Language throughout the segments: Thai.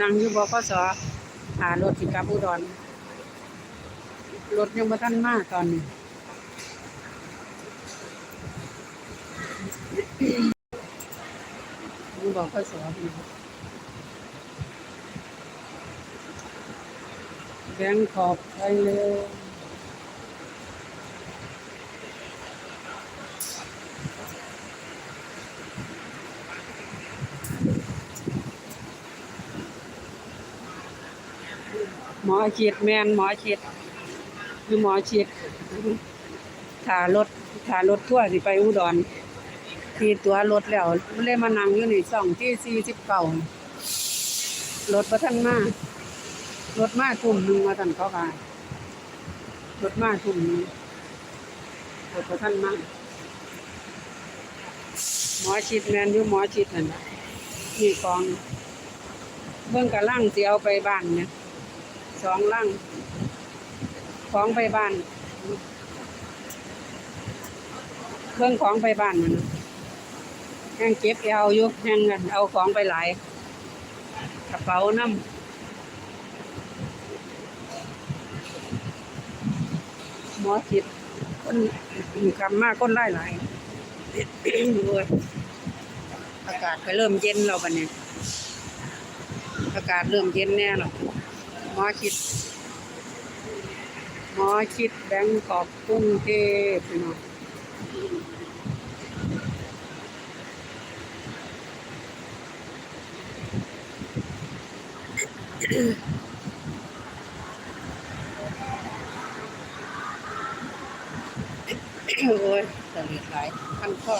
นั่งอยู่บกสหารถสิกลับอุดรรถยังบ่ทันมาตอนนี้อยู่บกสอบแบงขอบไปเลย หมอฉีดแมนหมอฉีดคือหมอฉีดถารถถารถทั่วสิไปอุดรทีตัวรถแล้วมันเลยมานั่งอยู่นี่สองที่สี่สิบเก้ารถประทันมารถมาทุ่มหนึ่งมาทันเขาขายรถมาทุ่มหนึงรถประทันมาหมอฉีดแมนอยู่หมอฉีดนั่นนี่กองเบิ่งกระล่างสิเอาไปบ้านเนี่ย สองล่างของไปบ้าน เบิ่งของไปบ้านมันแห้งเก็บเอาอยู่แห้งกันเอาของไปหลายกระเป๋าน้ำหมอจิตคนคำมากคนไล่หลายโอ้ยอากาศก็เริ่มเย็นแล้วบัดนี้ อากาศเริ่มเย็นแน่หรอก หมอชิดหมอชิดแบงกอกกรุงเทพพี่น้องโอ้ยสลิดหลายขั้นข้อ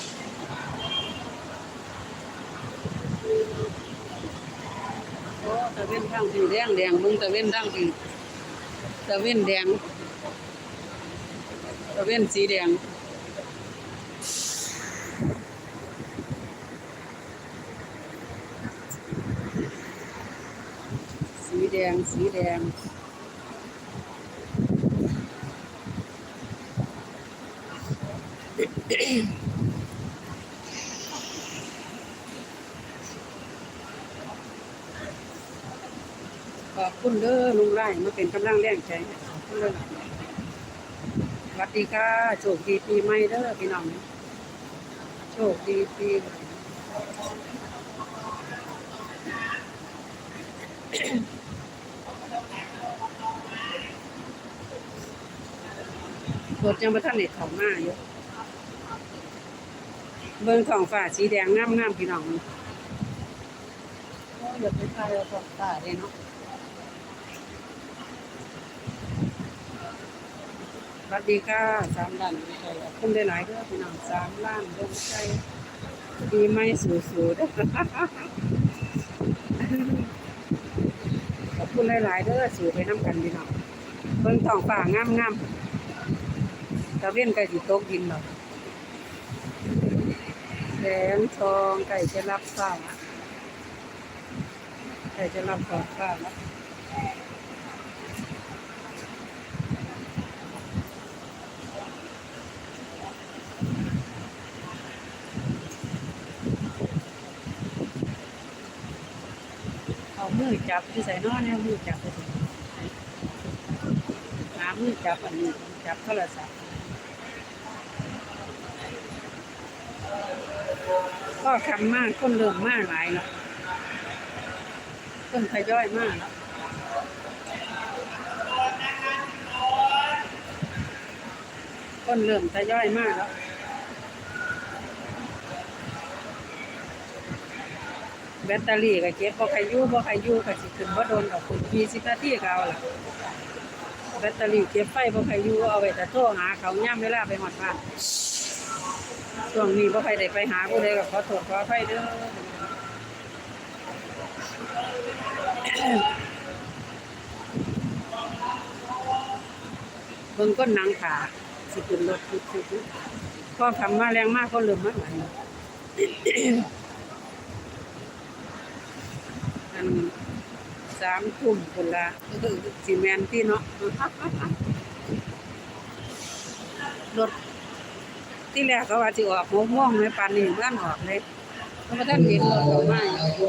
ตะเว้นทางสีแดงแดงมึงตะเว้นทางสีตะเว้นแดงตะเว้นสีแดงสีแดงสีแดง ขอบคุณเด้อลุงไร่มาเป็นกำลังแรงใจให้ขอบคุณเด้อสวัสดีค่ะโชคดีปีใหม่เด้อพี่น้องโชคดีปีใหม่รถยังมาท่านเน็ตของมาอยู่เบิ่งท้องฟ้าสีแดงงามๆพี่น้องโอ้ยอย่าไปทายเองฟ้าเลยเนาะ สวัสดีค่ะสามล้านใช่ขอบคุณได้หลายเด้อพี่น้องสามล้านดวงใจดีไม่สูสูเด้อขอบคุณหลายๆเด้อสูไปน้ำกันพี่น้องเบิ่งท้องฟ้างามๆตะเว้นไก่สิตกดินหรอกแสงทองไก่จะรับฟ้าไก่จะรับฟ้าฟ้าแล้ว เอา มือจับที่ใส่นอนเนี่ยมือจับไปสิหามือจับอันนี้จับโทรศัพท์ก็คำมากคนเริ่มมากหลายแล้วคนทยอยมากแล้วคนเริ่มทยอยมากแล้ว แบตเตอรี่ก็เก็บบ่ใครอยู่บ่ใครอยู่ก็สิขึ้นบ่โดนดอกคุณ20นาทีก็เอาล่ะแบตเตอรี่เก็บไฟบ่ใครอยู่เอาไว้แต่โทรหาเขาย่ํเวลาไปฮอดบ้านช่วงนี้บ่ใครได้ไปหาผู้ใดก็ขอโทษขออภัยเด้อเบิ่งก้นนังขาสิขึ้นรถทุกๆก็คำมาแรงมากก็เริ่มมาหลายแล้ว อัน สามทุ่มคนละสีแมนที่เนาะรถที่แรกก็ว่าจะออกหัวม่วงในปานนี้เมื่อนออกเลยเพราะท่านเห็นรถออกมาอยู่